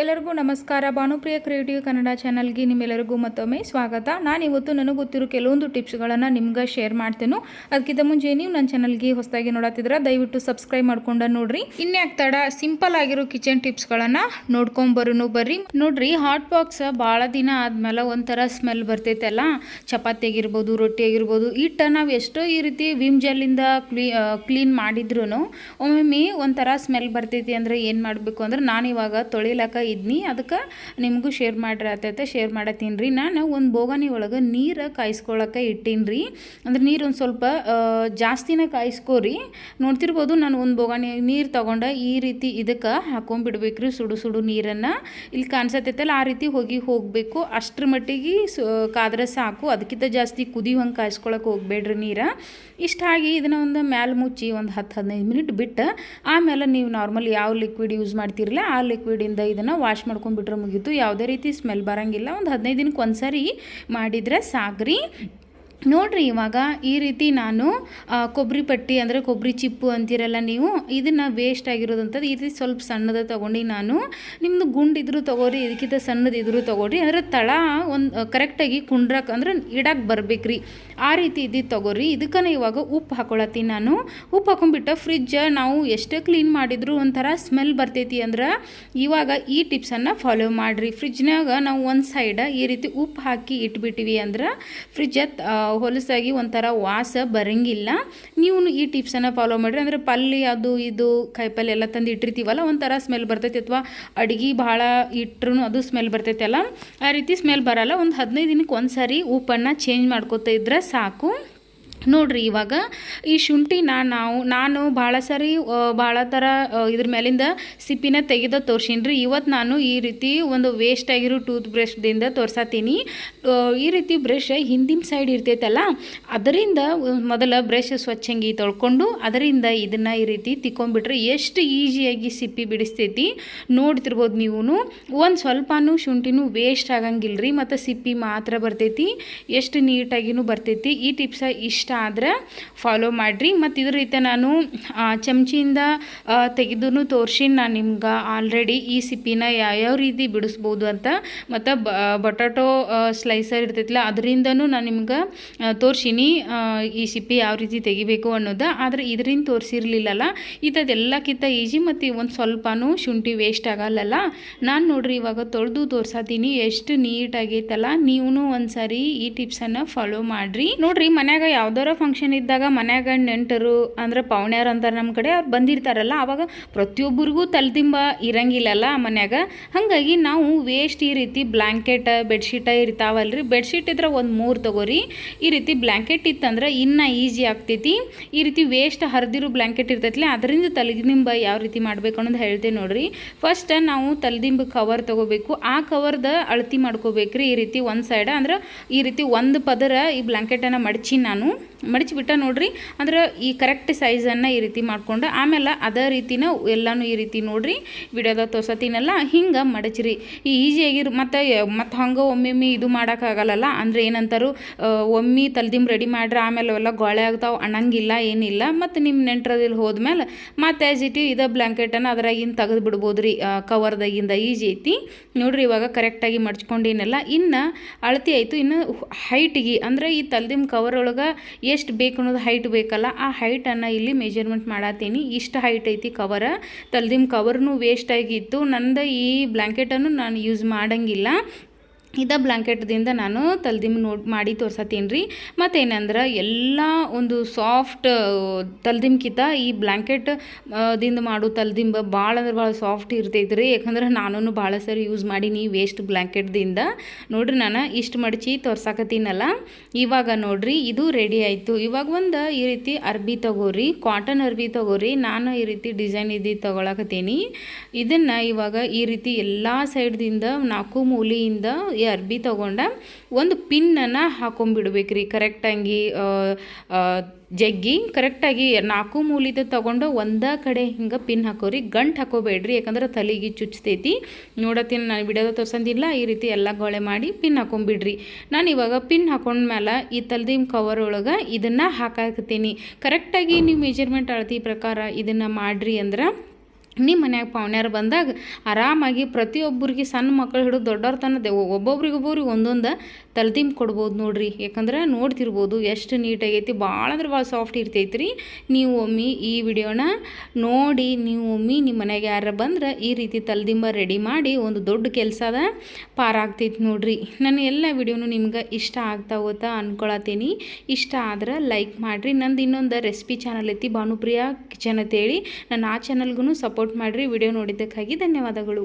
ಎಲ್ಲರಿಗೂ ನಮಸ್ಕಾರ. ಭಾನುಪ್ರಿಯ ಕ್ರಿಯೇಟಿವ್ ಕನ್ನಡ ಚಾನಲ್ಗೆ ನಿಮ್ಮೆಲ್ಲರಿಗೂ ಮತ್ತೊಮ್ಮೆ ಸ್ವಾಗತ. ನಾನು ಇವತ್ತು ನನಗೆ ಗೊತ್ತಿರೋ ಕೆಲವೊಂದು ಟಿಪ್ಸ್ಗಳನ್ನು ನಿಮ್ಗೆ ಶೇರ್ ಮಾಡ್ತೇನೆ. ಅದಕ್ಕಿಂತ ಮುಂಚೆ ನೀವು ನನ್ನ ಚಾನಲ್ಗೆ ಹೊಸದಾಗಿ ನೋಡತ್ತಿದ್ರೆ ದಯವಿಟ್ಟು ಸಬ್ಸ್ಕ್ರೈಬ್ ಮಾಡ್ಕೊಂಡ ನೋಡ್ರಿ. ಇನ್ಯಾಕ್ ತಡ ಸಿಂಪಲ್ ಆಗಿರೋ ಕಿಚನ್ ಟಿಪ್ಸ್ಗಳನ್ನು ನೋಡ್ಕೊಂಬರೋನು ಬರ್ರಿ. ನೋಡ್ರಿ ಹಾಟ್ ಬಾಕ್ಸ್ ಭಾಳ ದಿನ ಆದ್ಮೇಲೆ ಒಂಥರ ಸ್ಮೆಲ್ ಬರ್ತೈತಲ್ಲ. ಚಪಾತಿ ಆಗಿರ್ಬೋದು ರೊಟ್ಟಿ ಆಗಿರ್ಬೋದು ಇಟ್ಟ ನಾವು ಎಷ್ಟೋ ಈ ರೀತಿ ವಿಮ್ ಜೆಲ್ಲಿಂದ ಕ್ಲೀ ಕ್ಲೀನ್ ಮಾಡಿದ್ರು ಒಮ್ಮೊಮ್ಮೆ ಒಂಥರ ಸ್ಮೆಲ್ ಬರ್ತೈತಿ ಅಂದರೆ ಏನು ಮಾಡಬೇಕು ಅಂದ್ರೆ ನಾನು ಇವಾಗ ತೊಳಿಲಕ್ಕ ಇದ್ನಿ. ಅದಕ್ಕೆ ನಿಮಗೂ ಶೇರ್ ಮಾಡ್ರಿ ಆತೈತೆ ಶೇರ್ ಮಾಡತ್ತೀನಿ ನಾನು ಒಂದು ಬೋಗಾನಿ ಒಳಗೆ ನೀರು ಕಾಯಿಸ್ಕೊಳಕ್ಕೆ ಇಟ್ಟೀನಿ ರೀ ಅಂದ್ರೆ ನೀರು ಒಂದು ಸ್ವಲ್ಪ ಜಾಸ್ತಿನ ಕಾಯಿಸ್ಕೋರಿ. ನೋಡ್ತಿರ್ಬೋದು ನಾನು ಒಂದು ಬೋಗಾನಿ ನೀರು ತೊಗೊಂಡ ಈ ರೀತಿ ಇದಕ್ಕೆ ಹಾಕೊಂಡ್ಬಿಡ್ಬೇಕು ರೀ ಸುಡು ಸುಡು ನೀರನ್ನು. ಇಲ್ಲಿ ಕಾಣಿಸತ್ತೈತಲ್ಲ ಆ ರೀತಿ ಹೋಗಿ ಹೋಗಬೇಕು. ಅಷ್ಟರ ಮಟ್ಟಿಗೆ ಸು, ಕಾದ್ರೆ ಸಾಕು. ಅದಕ್ಕಿಂತ ಜಾಸ್ತಿ ಕುದಿಯುವಂಗೆ ಕಾಯಿಸ್ಕೊಳಕ್ಕೆ ಹೋಗ್ಬೇಡ್ರಿ ನೀರು. ಇಷ್ಟಾಗಿ ಇದನ್ನ ಒಂದು ಮ್ಯಾಲೆ ಮುಚ್ಚಿ ಒಂದು ಹತ್ತು ಹದಿನೈದು ಮಿನಿಟ್ ಬಿಟ್ಟು, ಆಮೇಲೆ ನೀವು ನಾರ್ಮಲ್ ಯಾವ ಲಿಕ್ವಿಡ್ ಯೂಸ್ ಮಾಡ್ತಿರಲ್ಲ ಆ ಲಿಕ್ವಿಡಿಂದ ಇದನ್ನು ವಾಶ್ ಮಾಡ್ಕೊಂಡ್ಬಿಟ್ರೆ ಮುಗೀತು. ಯಾವುದೇ ರೀತಿ ಸ್ಮೆಲ್ ಬರೋಂಗಿಲ್ಲ. ಒಂದು ಹದಿನೈದು ದಿನಕ್ಕೆ ಒಂದು ಸಾರಿ ಮಾಡಿದರೆ ಸಾಕ್ರಿ ನೋಡ್ರಿ, ಇವಾಗ ಈ ರೀತಿ ನಾನು ಕೊಬ್ಬರಿ ಪಟ್ಟಿ ಅಂದರೆ ಕೊಬ್ಬರಿ ಚಿಪ್ಪು ಅಂತೀರಲ್ಲ ನೀವು, ಇದನ್ನು ವೇಸ್ಟ್ ಆಗಿರೋದಂಥದ್ದು, ಈ ರೀತಿ ಸ್ವಲ್ಪ ಸಣ್ಣದ ತೊಗೊಂಡು ನಾನು ನಿಮ್ಮದು ಗುಂಡಿದ್ರು ತೊಗೋರಿ, ಇದಕ್ಕಿಂತ ಸಣ್ಣದಿದ್ರು ತೊಗೊಳ್ರಿ ಅಂದರೆ ತಳ ಒಂದು ಕರೆಕ್ಟಾಗಿ ಕುಂಡ್ರಕ್ಕೆ ಅಂದ್ರೆ ಇಡಕ್ಕೆ ಬರ್ಬೇಕ್ರಿ. ಆ ರೀತಿ ಇದ್ದಿದ್ದು ತೊಗೋರಿ, ಇದಕ್ಕನ ಇವಾಗ ಉಪ್ಪು ಹಾಕೊಳತ್ತೀನಿ ನಾನು. ಉಪ್ಪು ಹಾಕೊಂಡ್ಬಿಟ್ಟು ಫ್ರಿಜ್ಜ ನಾವು ಎಷ್ಟೇ ಕ್ಲೀನ್ ಮಾಡಿದ್ರು ಒಂಥರ ಸ್ಮೆಲ್ ಬರ್ತೈತಿ ಅಂದ್ರೆ, ಇವಾಗ ಈ ಟಿಪ್ಸನ್ನು ಫಾಲೋ ಮಾಡಿರಿ. ಫ್ರಿಜ್ನಾಗ ನಾವು ಒಂದು ಸೈಡ ಈ ರೀತಿ ಉಪ್ಪು ಹಾಕಿ ಇಟ್ಬಿಟ್ಟಿವಿ ಅಂದ್ರೆ ಫ್ರಿಜ್ಜ ಹೊಲಸಾಗಿ ಒಂಥರ ವಾಸ ಬರಂಗಿಲ್ಲ. ನೀವು ಈ ಟಿಪ್ಸನ್ನು ಫಾಲೋ ಮಾಡಿರಿ. ಅಂದರೆ ಪಲ್ಯ ಅದು ಇದು ಕಾಯಿಪಲ್ಯ ಎಲ್ಲ ತಂದು ಇಟ್ಟಿರ್ತೀವಲ್ಲ, ಒಂಥರ ಸ್ಮೆಲ್ ಬರ್ತೈತಿ ಅಥವಾ ಅಡುಗೆ ಭಾಳ ಇಟ್ರು ಅದು ಸ್ಮೆಲ್ ಬರ್ತೈತಲ್ಲ ಆ ರೀತಿ ಸ್ಮೆಲ್ ಬರಲ್ಲ. ಒಂದು ಹದಿನೈದು ದಿನಕ್ಕೆ ಒಂದು ಸಾರಿ ಉಪ್ಪನ್ನು ಚೇಂಜ್ ಮಾಡ್ಕೋತಾ ಇದ್ರೆ ಸಾಕು. ನೋಡ್ರಿ, ಇವಾಗ ಈ ಶುಂಠಿನ ನಾವು, ನಾನು ಭಾಳ ಸರಿ ಭಾಳ ಥರ ಇದ್ರ ಮೇಲಿಂದ ಸಿಪ್ಪಿನ ತೆಗೆದ ತೋರ್ಸೀನಿ ರೀ. ಇವತ್ತು ನಾನು ಈ ರೀತಿ ಒಂದು ವೇಸ್ಟ್ ಆಗಿರೋ ಟೂತ್ ಬ್ರಷ್ದಿಂದ ತೋರ್ಸತ್ತೀನಿ ಈ ರೀತಿ ಬ್ರಷ್ ಹಿಂದಿನ ಸೈಡ್ ಇರ್ತೈತಲ್ಲ, ಅದರಿಂದ ಮೊದಲ ಬ್ರಷ್ ಸ್ವಚ್ಛಂಗಿ ತೊಳ್ಕೊಂಡು, ಅದರಿಂದ ಇದನ್ನು ಈ ರೀತಿ ತಿಕ್ಕೊಂಬಿಟ್ರೆ ಎಷ್ಟು ಈಸಿಯಾಗಿ ಸಿಪ್ಪಿ ಬಿಡಿಸ್ತೈತಿ. ನೋಡ್ತಿರ್ಬೋದು ನೀವು ಒಂದು ಸ್ವಲ್ಪನೂ ಶುಂಠಿನೂ ವೇಸ್ಟ್ ಆಗಂಗಿಲ್ಲ ರೀ ಮತ್ತು ಸಿಪ್ಪಿ ಮಾತ್ರ ಬರ್ತೈತಿ. ಎಷ್ಟು ನೀಟಾಗಿನೂ ಬರ್ತೈತಿ. ಈ ಟಿಪ್ಸ ಇಷ್ಟ ಆದ್ರೆ ಫಾಲೋ ಮಾಡಿರಿ. ಮತ್ತು ಇದ್ರ ರೀತಿ ನಾನು ಚಮಚಿಯಿಂದ ತೆಗೆದು ತೋರ್ಸಿನಿ ನಾನು ನಿಮ್ಗೆ ಆಲ್ರೆಡಿ ಈ ಸಿಪ್ಪಿನ ಯಾವ್ಯಾವ ರೀತಿ ಬಿಡಿಸ್ಬೋದು ಅಂತ. ಮತ್ತು ಬಟಾಟೊ ಸ್ಲೈಸರ್ ಇರ್ತೈತಿಲ್ಲ ಅದರಿಂದನೂ ನಾನು ನಿಮ್ಗೆ ತೋರಿಸಿನಿ ಈ ಸಿಪ್ಪಿ ಯಾವ ರೀತಿ ತೆಗಿಬೇಕು ಅನ್ನೋದು. ಆದರೆ ಇದರಿಂದ ತೋರಿಸಿರ್ಲಿಲ್ಲಲ್ಲ ಇದೆಲ್ಲಕ್ಕಿಂತ ಈಜಿ ಮತ್ತು ಒಂದು ಸ್ವಲ್ಪನೂ ಶುಂಠಿ ವೇಸ್ಟ್ ಆಗಲ್ಲಲ್ಲ ನಾನು ನೋಡ್ರಿ ಇವಾಗ ತೊಳೆದು ತೋರ್ಸತ್ತೀನಿ ಎಷ್ಟು ನೀಟಾಗೈತಲ್ಲ ನೀವು ಒಂದು ಒಂದ್ಸರಿ ಈ ಟಿಪ್ಸನ್ನು ಫಾಲೋ ಮಾಡ್ರಿ. ನೋಡ್ರಿ ಮನ್ಯಾಗ ಯಾವ್ದಾರ ಫಂಕ್ಷನ್ ಇದ್ದಾಗ ಮನ್ಯಾಗ ನೆಂಟರು ಅಂದ್ರೆ ಪೌಣ್ಯಾರ ಅಂತಾರೆ ನಮ್ಮ ಕಡೆ ಅವ್ರು ಬಂದಿರ್ತಾರಲ್ಲ, ಅವಾಗ ಪ್ರತಿಯೊಬ್ಬರಿಗೂ ತಲೆದಿಂಬ ಇರಂಗಿಲ್ಲಲ್ಲ ಮನ್ಯಾಗ. ಹಾಗಾಗಿ ನಾವು ವೇಸ್ಟ್ ಈ ರೀತಿ ಬ್ಲ್ಯಾಂಕೆಟ್ ಬೆಡ್ಶೀಟ ಇರ್ತಾವಲ್ರಿ. ಬೆಡ್ಶೀಟ್ ಇದ್ರೆ ಒಂದು ಮೂರು ತಗೋರಿ. ಈ ರೀತಿ ಬ್ಲ್ಯಾಂಕೆಟ್ ಇತ್ತಂದ್ರೆ ಇನ್ನೂ ಈಜಿ ಆಗ್ತೈತಿ. ಈ ರೀತಿ ವೇಸ್ಟ್ ಹರಿದಿರೋ ಬ್ಲ್ಯಾಂಕೆಟ್ ಇರ್ತೈತಿ ಅದರಿಂದ ತಲೆದಿಂಬ ಯಾವ ರೀತಿ ಮಾಡ್ಬೇಕು ಅನ್ನೋದು ಹೇಳ್ತೇವೆ ನೋಡಿರಿ. ಫಸ್ಟ್ ನಾವು ತಲೆದಿಂಬ ಕವರ್ ತಗೋಬೇಕು. ಆ ಕವರ್ದ ಅಳತಿ ಮಾಡ್ಕೋಬೇಕ್ರಿ ಈ ರೀತಿ ಒಂದು ಸೈಡ್ ಅಂದ್ರೆ ಈ ರೀತಿ ಒಂದು ಪದರ ಈ ಬ್ಲ್ಯಾಂಕೆಟನ್ನು ಮಡಚಿ ನಾನು. ಮಡಚಿಬಿಟ್ಟ ನೋಡ್ರಿ. ಅಂದ್ರೆ ಈ ಕರೆಕ್ಟ್ ಸೈಜನ್ನು ಈ ರೀತಿ ಮಾಡ್ಕೊಂಡು ಆಮೇಲೆ ಅದೇ ರೀತಿನ ಎಲ್ಲನೂ ಈ ರೀತಿ ನೋಡ್ರಿ. ವಿಡಿಯೋದಾಗ ತೋರ್ಸತ್ತೀನಲ್ಲ ಹಿಂಗೆ ಮಡಚಿರಿ. ಈ ಈಸಿಯಾಗಿರು ಮತ್ತು ಮತ್ತು ಹಂಗೆ ಒಮ್ಮೊಮ್ಮೆ ಇದು ಮಾಡೋಕ್ಕಾಗಲ್ಲಲ್ಲ, ಅಂದರೆ ಏನಂತಾರು ಒಮ್ಮೆ ತಲ್ದಿಮ್ ರೆಡಿ ಮಾಡ್ರೆ, ಆಮೇಲೆ ಅವೆಲ್ಲ ಗೊಳೆ ಆಗ್ತಾವೆ ಅಣಂಗಿಲ್ಲ ಏನಿಲ್ಲ. ಮತ್ತು ನಿಮ್ಮ ನೆಂಟ್ರದಲ್ಲಿ ಹೋದ್ಮೇಲೆ ಮತ್ತೆ ಆ್ಯಸ್ ಇಟ್ ಇದೇ ಬ್ಲ್ಯಾಂಕೆಟನ್ನು ಅದ್ರಾಗಿಂದ ತೆಗೆದು ಬಿಡ್ಬೋದು ರೀ ಕವರ್ದಾಗಿಂದ ಈಜಿ ಐತಿ. ನೋಡ್ರಿ ಇವಾಗ ಕರೆಕ್ಟಾಗಿ ಮಡ್ಚ್ಕೊಂಡಿನೆಲ್ಲ, ಇನ್ನು ಅಳತಿ ಆಯಿತು. ಇನ್ನು ಹೈಟಿಗೆ ಅಂದರೆ ಈ ತಲ್ದಿಮ್ ಕವರ್ ಒಳಗೆ ಎಷ್ಟು ಬೇಕು ಅನ್ನೋದು ಹೈಟ್ ಬೇಕಲ್ಲ, ಆ ಹೈಟನ್ನು ಇಲ್ಲಿ ಮೆಜರ್ಮೆಂಟ್ ಮಾಡತ್ತೀನಿ ಇಷ್ಟು ಹೈಟ್ ಐತಿ ಕವರ ತಲ್ದಿಮ್ ಕವರ್ನು ವೇಸ್ಟ್ ಆಗಿತ್ತು ನಂದು ಈ ಬ್ಲ್ಯಾಂಕೆಟನ್ನು ನಾನು ಯೂಸ್ ಮಾಡಂಗಿಲ್ಲ. ಇದ ಬ್ಲ್ಯಾಂಕೆಟ್ದಿಂದ ನಾನು ತಲ್ದಿಮ್ ನೋಡ್ ಮಾಡಿ ತೋರ್ಸತ್ತೀನಿ ರೀ ಮತ್ತೇನಂದ್ರೆ ಎಲ್ಲ ಒಂದು ಸಾಫ್ಟ್ ತಲ್ದಿಂಬ್ಕಿಂತ ಈ ಬ್ಲ್ಯಾಂಕೆಟ್ ದಿಂದ ಮಾಡು ತಲ್ದಿಂಬ ಭಾಳ ಅಂದ್ರೆ ಭಾಳ ಸಾಫ್ಟ್ ಇರ್ತೈತೆ ರೀ ಯಾಕಂದ್ರೆ ನಾನು ಭಾಳ ಸರಿ ಯೂಸ್ ಮಾಡೀನಿ ವೇಸ್ಟ್ ಬ್ಲ್ಯಾಂಕೆಟ್ದಿಂದ ನೋಡ್ರಿ ನಾನು ಇಷ್ಟು ಮಡಚಿ ತೋರ್ಸಾಕತ್ತೀನಲ್ಲ ಇವಾಗ ನೋಡ್ರಿ ಇದು ರೆಡಿ ಆಯಿತು. ಇವಾಗ ಒಂದು ಈ ರೀತಿ ಅರ್ಬಿ ತಗೋರಿ, ಕಾಟನ್ ಅರ್ಬಿ ತಗೋರಿ, ನಾನು ಈ ರೀತಿ ಡಿಸೈನ್ ಇದ್ದು ತಗೊಳಕತ್ತೀನಿ. ಇದನ್ನು ಇವಾಗ ಈ ರೀತಿ ಎಲ್ಲ ಸೈಡ್ದಿಂದ ನಾಲ್ಕು ಮೂಲೆಯಿಂದ ಅರ್ಬಿ ತೊಗೊಂಡ ಒಂದು ಪಿನ್ನನ್ನು ಹಾಕೊಂಡ್ಬಿಡ್ಬೇಕ್ರಿ. ಕರೆಕ್ಟಾಗಿ ಜಗ್ಗಿ. ಕರೆಕ್ಟಾಗಿ ನಾಲ್ಕು ಮೂಲಿದ ತೊಗೊಂಡು ಒಂದೇ ಕಡೆ ಹಿಂಗೆ ಪಿನ್ ಹಾಕೋರಿ. ಗಂಟು ಹಾಕೋಬೇಡ್ರಿ, ಯಾಕಂದ್ರೆ ತಲೆಗೆ ಚುಚ್ತೈತಿ. ನೋಡತ್ತೀನಿ, ನಾನು ಬಿಡೋದು ತೋರ್ಸಂದಿಲ್ಲ, ಈ ರೀತಿ ಎಲ್ಲ ಗೊಳೆ ಮಾಡಿ ಪಿನ್ ಹಾಕೊಂಡ್ಬಿಡ್ರಿ. ನಾನು ಇವಾಗ ಪಿನ್ ಹಾಕೊಂಡ್ಮೇಲೆ ಈ ತಲ್ದಿಮ್ ಕವರ್ ಒಳಗೆ ಇದನ್ನು ಹಾಕಾಕತ್ತೀನಿ. ಕರೆಕ್ಟಾಗಿ ನೀವು ಮೆಜರ್ಮೆಂಟ್ ಅಳತಿ ಪ್ರಕಾರ ಇದನ್ನು ಮಾಡಿರಿ ಅಂದ್ರೆ ನಿಮ್ಮ ಮನ್ಯಾಗ ಪಾವ್ನ್ಯಾರು ಬಂದಾಗ ಆರಾಮಾಗಿ ಪ್ರತಿಯೊಬ್ಬರಿಗೆ ಸಣ್ಣ ಮಕ್ಕಳು ಹಿಡಿದು ದೊಡ್ಡವ್ರ ತನಕ ಒಬ್ಬೊಬ್ರಿಗೆ ಒಬ್ಬೊಬ್ರಿಗೆ ಒಂದೊಂದು ತಲೆದಿಂಬು ಕೊಡ್ಬೋದು ನೋಡಿರಿ. ಯಾಕಂದ್ರೆ ನೋಡ್ತಿರ್ಬೋದು ಎಷ್ಟು ನೀಟಾಗೈತಿ ಭಾಳ ಅಂದ್ರೆ ಭಾಳ ಸಾಫ್ಟ್ ಇರ್ತೈತಿ ರೀ ನೀವು ಒಮ್ಮಿ ಈ ವಿಡಿಯೋನ ನೋಡಿ, ನೀವು ಒಮ್ಮಿ ನಿಮ್ಮ ಮನೆಗೆ ಯಾರು ಬಂದ್ರೆ ಈ ರೀತಿ ತಲೆದಿಂಬ ರೆಡಿ ಮಾಡಿ ಒಂದು ದೊಡ್ಡ ಕೆಲಸದ ಪಾರಾಗ್ತೈತಿ ನೋಡ್ರಿ. ನನ್ನ ಎಲ್ಲ ವಿಡಿಯೋನು ನಿಮ್ಗೆ ಇಷ್ಟ ಆಗ್ತಾ ಹೋತಾ ಅನ್ಕೊಳತ್ತೀನಿ. ಇಷ್ಟ ಆದ್ರೆ ಲೈಕ್ ಮಾಡಿರಿ. ನಂದು ಇನ್ನೊಂದು ರೆಸಿಪಿ ಚಾನಲ್ ಐತಿ ಭಾನುಪ್ರಿಯಾ ಕಿಚನ್ ಅಂತೇಳಿ. ನಾನು ಆ ಚಾನಲ್ಗೂ ಸಪೋರ್ಟ್ ಮಾಡಿರಿ ವಿಡಿಯೋ ನೋಡಿದ್ದಕ್ಕಾಗಿ ಧನ್ಯವಾದಗಳು.